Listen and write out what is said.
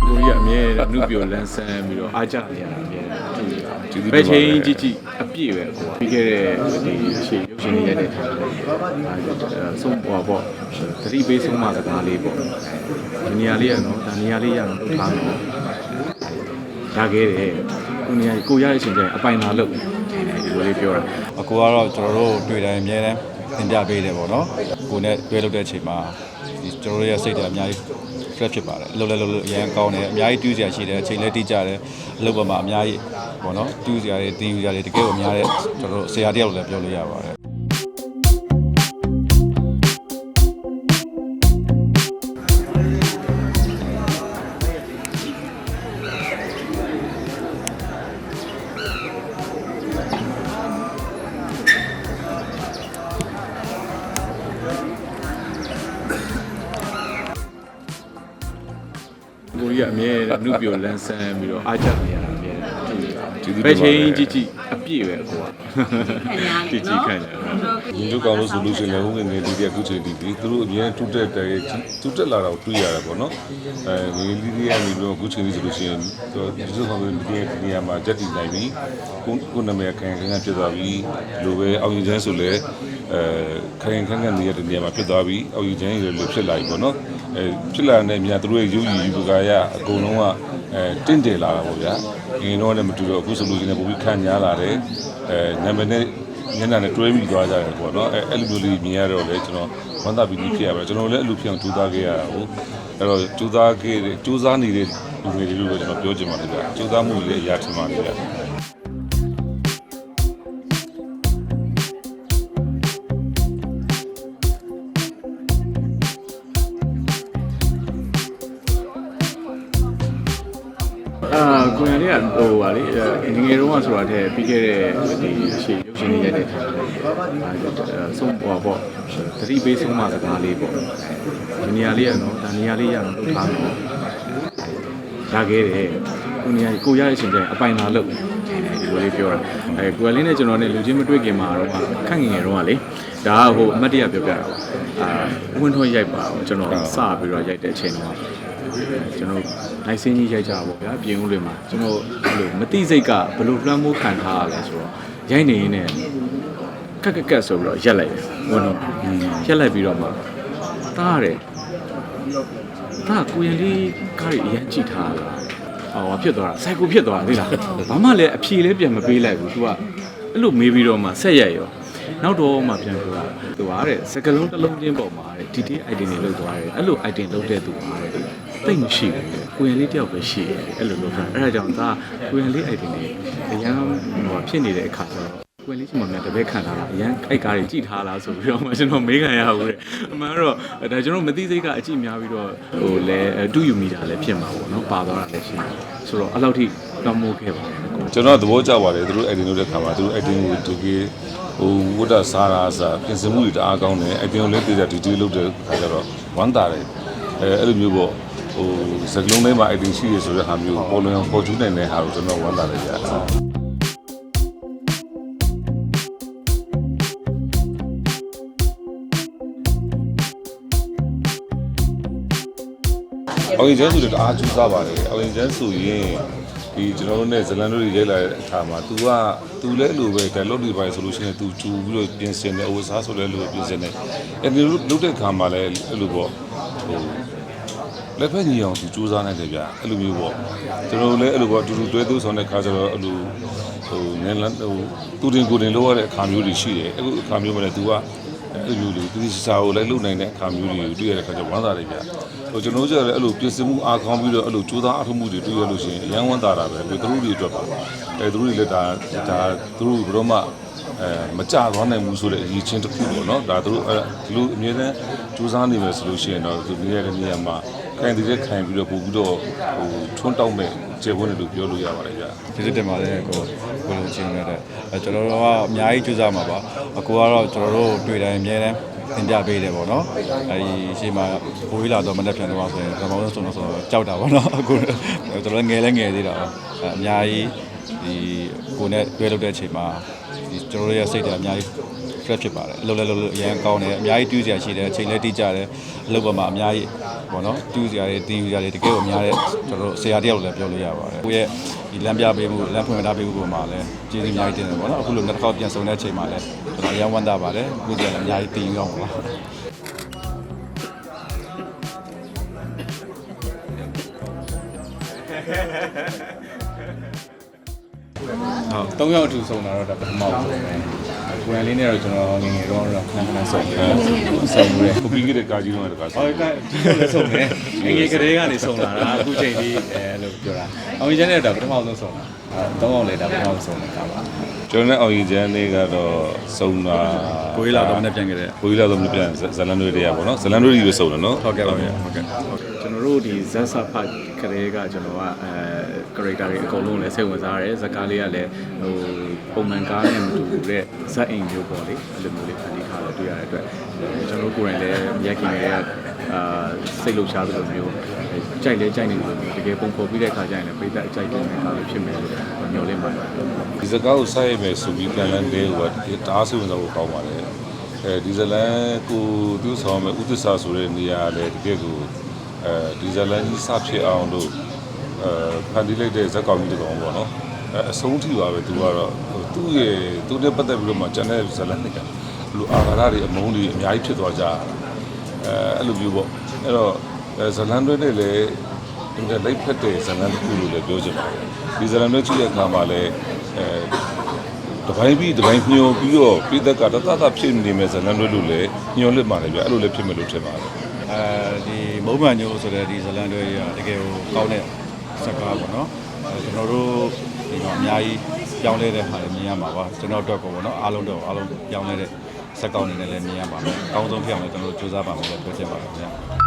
ကိုကြီးကအမြဲတမ်းနှုတ်ပြောလန်းဆန်းပြီးတော့အားကြနေရတာအမြဲတမ်းတွေ့ရတာပဲချင်းကြည့်ကြည့်အပြည့်ပဲကိုကပြီးခဲ့တဲ့ဒီရှေ့ရုပ်ရှင်လေးရိုက်တဲ့ထားတယ်အဲဆုံးပေါ်ပေါ့သတိပေးဆုံးမစကားလေးပေါ့ဒီနေရာလေးရနော်ဒါနေရာလေးရနော်လုပ်ထားတော့ရခဲ့တယ်ကိုနေရာကိုရတဲ့အချိန်ကျရင်အပိုင်လာလို့ဒီလိုလေးပြောတာ အကူကတော့ကျွန်တော်တို့တွေ့တိုင်းအများတန်းသင်ပြပေးတယ်ပေါ့နော်ကိုနဲ့တွေ့လို့တဲ့အချိန်မှာဒီကျွန်တော်တို့ရဲ့စိတ်တွေအများကြီး fresh ဖြစ်ပါတယ်လှုပ်လဲလှုပ်လို့အရင်ကောင်းတယ်အများကြီးတူးစရာရှိတယ်အချိန်လဲတိကျတယ်အလုပ်ပေါ်မှာအများကြီးပေါ့နော်တူးစရာတွေတင်ယူစရာတွေတကယ်ကိုအများတဲ့ကျွန်တော်တို့ဆရာတယောက်လည်းပြောလို့ရပါတယ် ကိုကြီးကအမြဲတမ်းနှုတ်ပြောလန်းဆန်းပြီးတော့အားကြနေရတာအမြဲတမ်းတွေ့ရတာကျေးဇူးတင်ပဲပါတယ်ချင်းကြည့်ကြည့်အပြည့်ပဲကိုကကြည့်ကြည့်ခံတယ်ညီတို့ကောင်းလို့ဆိုလို့ရှိရင်လည်းဟိုငယ်ငယ်လေးတွေကအခုချိန်ဒီဒီသူတို့အရင်ထုတက်တယ်ထုတက်လာတော့တွေ့ရတယ်ပေါ့နော်အဲငယ်လေးတွေကနေပြီးတော့အခုချိန်လေးဆိုလို့ရှိရင်သူဒီလိုကောင်လေးတွေဒီနေရာမှာဂျက်တီနိုင်ပြီကိုကိုနာမည်ခံခံခံဖြစ်သွားပြီဒီလိုပဲအောင်ရင်ချမ်းဆိုလဲအဲခံခံခံခံနေတဲ့နေရာမှာဖြစ်သွားပြီအောင်ရင်ချမ်းရလို့ဖြစ်လာပြီပေါ့နော် အဲဖြစ်လာတဲ့မြတ်သူတို့ရဲ့ရုပ်ရည်ယူပကာရအကုန်လုံးကအဲတင့်တယ်လာတာပေါ့ဗျာငင်းတော့လည်းမတူတော့အခုဆိုလို့ရှိရင်ပုံပြီးခံညားလာတယ်အဲနာမည်နဲ့ညနေနဲ့တွဲပြီးသွားကြတယ်ပေါ့နော်အဲအဲ့လိုမျိုးလေးမြင်ရတော့လေကျွန်တော်ဝမ်းသာပြီးဖြစ်ရပါကျွန်တော်လည်းအဲ့လိုဖြစ်အောင်ကြိုးစားခဲ့ရတာကိုအဲ့တော့ကြိုးစားခဲ့တဲ့ကြိုးစားနေတဲ့လူတွေလို့ပဲကျွန်တော်ပြောချင်ပါတယ်ဗျကြိုးစားမှုတွေလည်းအရာထင်ပါတယ်ဗျ အာကိုရလေးကဟိုပါလေငငယ်တုန်းကဆိုတာတည်းပြီးခဲ့တဲ့ဒီရှေ့ရုပ်ရှင်လေးရိုက်တဲ့ထားတယ်အဲဆုံးပေါ်ပေါ့သတိပေးဆုံးမစကားလေးပေါ့ဒီနေရာလေးရနော်ဒါနေရာလေးရနော်လုပ်ထားတော့ရခဲ့တယ်ကိုနေရာကိုရတဲ့အချိန်ကျရင်အပိုင်လာလို့ဒီလိုလေးပြောတာအဲကိုရလေးနဲ့ကျွန်တော်နဲ့လူချင်းမတွေ့ခင်မှာတော့ခန့်ငငယ်တုန်းကလေဒါကဟိုအမတ်တရပြောပြတာပါအာဝင်ထွန်းရိုက်ပါတော့ကျွန်တော်စပြီးတော့ရိုက်တဲ့အချိန်တော့ ကျွန်တော်နိုင်စင်းကြီးရိုက်ကြတာပေါ့ဗျာပြင်ဦးလွင်မှာကျွန်တော်ဘယ်လိုမတိစိတ်ကဘယ်လိုလွှမ်းမိုးခံထားရလဲဆိုတော့ရိုက်နေရင်းနဲ့ကက်ကက်ကက်ဆိုပြီးတော့ရက်လိုက်တယ်ဝင်တော့ရက်လိုက်ပြီးတော့မှတားရတယ်တားကိုရင်လေးကားကြီးအရင်ကြည့်ထားတာဟောဖြစ်သွားတာစိုက်ကိုဖြစ်သွားတာသိလားဘာမှလည်းအဖြေလည်းပြန်မပေးလိုက်ဘူးသူကအဲ့လိုမေးပြီးတော့မှဆက်ရိုက်ရောနောက်တော့မှပြန်ပြောတာသူကတဲ့စကလုံးတစ်လုံးချင်းပေါ်မှာတဲ့ဒီဒီ item တွေလောက်သွားတယ်အဲ့လို item လောက်တဲ့သူကတဲ့ တိတ်မရှိဘူးတဲ့ကိုရင်လေးတယောက်ပဲရှိတယ်အဲ့လိုလုပ်တာအဲ့ဒါကြောင့်ဒါကိုရင်လေး item တွေအရန်ဟိုဖြစ်နေတဲ့အခါကျတော့ကိုရင်လေးချင်းမှမြန်တပည့်ခံထားတာအရန်အိုက်ကားတွေကြည့်ထားလားဆိုပြီးတော့မှကျွန်တော်မေးခံရဘူးတဲ့အမှန်တော့ဒါကျွန်တော်မသိစိတ်ကအကြည့်များပြီးတော့ဟိုလဲတူယူမိတာလည်းဖြစ်မှာပေါ့နော်ပါသွားတာလည်းရှိတယ်ဆိုတော့အဲ့လောက်ထိကောင်းမိုးခဲ့ပါတယ်ကိုကျွန်တော်သဘောကျပါတယ်သူတို့ edit လုပ်တဲ့ခါမှာသူတို့ edit ကိုတကယ်ဟိုဝတ်တာစားတာအစားပြင်ဆင်မှုတွေတအားကောင်းတယ် edit ကိုလည်းတည်တဲ့ detail လုပ်တဲ့ခါကျတော့ဝမ်းသာတယ်အဲအဲ့လိုမျိုးပေါ့ ဟိုစကလုံးထဲမှာ edit ရှိရဆိုတဲ့ဟာမျိုးပေါ်လွင်အောင်ပေါ်ကျူးနိုင်တဲ့ဟာကိုကျွန်တော်ဝမ်းသာတယ်ကြာ အောင်ရင်ကျန်းဆိုတော့အားကျူးစားပါတယ်အောင်ရင်ကျန်းဆိုရင်ဒီကျွန်တော်တို့နဲ့ဇလန်တို့တွေရိုက်လာတဲ့အခါမှာ तू က तू လည်းလိုပဲ dialogue တွေပိုင်းဆိုလို့ရှိရင် तू ကျူပြီးတော့ပြင်ဆင်တယ်အဝတ်စားဆိုလည်းလိုပြင်ဆင်တယ်အဲဒီလိုလုပ်တဲ့အခါမှာလည်းအဲ့လိုပေါ့ဟို လက်ဖက်ညီအောင် तू စူးစမ်းနိုင်တယ်ဗျအဲ့လိုမျိုးပေါ့ကျွန်တော်တို့လည်းအဲ့လိုပေါ့အတူတူတွဲသွဆောင်တဲ့ခါကျတော့အဲ့လိုဟိုနည်းလမ်းဟိုတူတင်ကိုတင်လုပ်ရတဲ့အခါမျိုးတွေရှိတယ်အခုအခါမျိုးမှာလည်း तू ကအဲ့လိုမျိုးတွေသူစာကိုလည်းလုပ်နိုင်တဲ့အခါမျိုးတွေကိုတွေ့ရတဲ့အခါကျဝမ်းသာတယ်ဗျဟိုကျွန်တော်တို့ကျတော့လည်းအဲ့လိုပြင်ဆင်မှုအားကောင်းပြီးတော့အဲ့လိုကြိုးစားအထောက်မှုတွေတွေ့ရလို့ရှိရင်အယံဝမ်းသာတာပဲသူတို့တွေအတွက်ပါအဲသူတို့တွေလည်းဒါဒါသူတို့ဘယ်တော့မှ အဲမကြသွားနိုင်ဘူးဆိုတဲ့အရေးချင်းတစ်ခုပေါ့နော်ဒါသူတို့အဲဒီလိုအမြဲတမ်းကြိုးစားနေမယ်ဆိုလို့ရှိရင်တော့သူနေရတဲ့နေရာမှာခိုင်တည်တဲ့ခိုင်ပြီးတော့ပို့ပြီးတော့ဟိုထွန်းတောက်မဲ့ကျေဝန်းတယ်လို့ပြောလို့ရပါတယ်ဗျဒီစစ်တင်ပါတယ်ကိုကိုလိုချင်းရတဲ့အဲကျွန်တော်တို့ကအများကြီးကြိုးစားမှာပါအကူကတော့ကျွန်တော်တို့တွေ့တိုင်းအများတန်းသင်ပြပေးတယ်ပေါ့နော်အဲဒီရှေ့မှာဘိုးကြီးလာတော့မနေ့ပြန်တော့ဆိုရင်ကမောင်းဆုံးတော့ဆိုတော့ကြောက်တာပေါ့နော်အခုကျွန်တော်ငယ်လဲငယ်သေးတာပေါ့အဲအများကြီး ဒီကိုနဲ့တွေ့လို့တဲ့အချိန်မှာဒီကျွန်တော်တို့ရဲ့စိတ်တွေအများကြီး fresh ဖြစ်ပါတယ်အလုပ်လည်းလုပ်လို့အရင်ကောင်းတယ်အများကြီးတူးစရာရှိတယ်အချိန်လည်းတိကျတယ်အလုပ်ပေါ်မှာအများကြီးပေါ့နော်တူးစရာတွေတင်ယူစရာတွေတကယ်ကိုအများတဲ့ကျွန်တော်တို့ဆရာတယောက်လည်းပြောလို့ရပါတယ်ကိုယ့်ရဲ့ဒီလမ်းပြပေးမှုလမ်းဖွင့်ထားပေးမှုပေါ်မှာလည်းကျေးဇူးအများကြီးတင်တယ်ပေါ့နော်အခုလိုနောက်တစ်ခေါက်ပြန်ဆုံတဲ့အချိန်မှာလည်းကျွန်တော်အရင်ဝမ်းသာပါတယ်ကိုယ်စီကလည်းအများကြီးတင်ယူအောင်ပါဟု တ်၃ယောက်အထူဆုံးတာတော့ဒါပထမဆုံးပဲကိုယ်ရန်လေးနဲ့တော့ကျွန်တော်ငယ်ငယ်တော့တော့ခဏခဏဆုံးတယ်ဆုံးတယ်ကိုပြီးခဲ့တဲ့ကာကြီးတော့တကားဟောကလည်းဆုံးတယ်ငယ်ငယ်ကလေးကနေဆုံးလာတာအခုချိန်ဒီအဲလို့ပြောတာအောင်ရင်ကျန်းတဲ့တော့ပထမဆုံးဆုံးတာအဲ၃ယောက်လည်းဒါပထမဆုံးတာပါကျွန်တော်နဲ့အောင်ရင်ချမ်းလေးကတော့စုံတာကိုကြီးလာတော့နဲ့ပြန်ခဲ့တဲ့ကိုကြီးလာတော့မပြန်ဇလန်တွေတွေကပေါ့နော်ဇလန်တွေကြီးပဲစုံတယ်နော်ဟုတ်ကဲ့ပါဗျာဟုတ်ကဲ့ကျွန်တော်တို့ဒီဇက်ဆာဖတ်ကလေးကကျွန်တော်ကအဲ character တွေအကုန်လုံးလည်းစိတ်ဝင်စားရတယ်ဇက်ကားလေးကလည်းဟိုပုံမှန်ကားနဲ့မတူဘူးတဲ့ဇက်အိမ်မျိုးပေါ့လေအဲ့လိုမျိုးလေးဖန်တီးထားလို့တွေ့ရတဲ့အတွက်ကျွန်တော်တို့ကိုယ်တိုင်လည်းရက်ခင်တွေကအာစိတ်လှုပ်ရှားသလိုမျိုး ကြိုက်လဲကြိုက်နေလို့တကယ်ပုံဖော်ပြီးတဲ့အခါကျရင်လည်းပိတ်သက်အကြိုက်တဲ့အခါလေးဖြစ်မယ်လို့ညှော်လင့်ပါတယ်ဒီစကားကိုစိုက်ရမယ်ဆိုပြီးပြန်လန်းတဲ့ဟိုကတားဆီးဝင်စားဖို့ကောင်းပါတယ်အဲဒီဇလန်ကိုသူဆောင်မယ်ဥသစ္စာဆိုတဲ့နေရာလည်းတကယ်ကိုအဲဒီဇလန်ကြီးစဖြစ်အောင်လို့အဲဖန်တီးလိုက်တဲ့ဇက်ကောင်ကြီးတကောင်ပေါ့နော်အဲအဆုံးထိပါပဲသူကတော့သူ့ရဲ့သူနဲ့ပတ်သက်ပြီးတော့မှကျန်တဲ့ဇလန်တွေကလူအာဃာတတွေအမုန်းတွေအများကြီးဖြစ်သွားကြတာအဲအဲ့လိုမျိုးပေါ့အဲ့တော့ ဇလန်တွေနဲ့လည်းဒီကလိုက်ဖက်တဲ့ဇလန်တစ်ခုလို့လည်းပြောချင်ပါတယ်ဒီဇလန်တွေကြည့်တဲ့အခါမှာလည်းအဲတပိုင်းပြီးတပိုင်းညှို့ပြီးတော့ပြည်သက်ကတသသဖြစ်နေမယ်ဇလန်တွေလို့လည်းညှို့လစ်ပါလေဗျအဲ့လိုလည်းဖြစ်မယ်လို့ထင်ပါတယ်အဲဒီမုံမှန်ညို့ဆိုတဲ့ဒီဇလန်တွေရတကယ်ကိုကောင်းတဲ့စကားပေါ့နော်အဲကျွန်တော်တို့ဒီတော့အများကြီးပြောင်းလဲတဲ့ဟာတွေမြင်ရမှာပါကျွန်တော်တို့ကောပေါ့နော်အားလုံးတော့အားလုံးပြောင်းလဲတဲ့စက်ကောင်းနေနဲ့လည်းမြင်ရပါမယ်အကောင်းဆုံးဖြစ်အောင်လည်းကျွန်တော်တို့စူးစမ်းပါမယ်လို့ပြောချင်ပါတယ်ခင်ဗျာ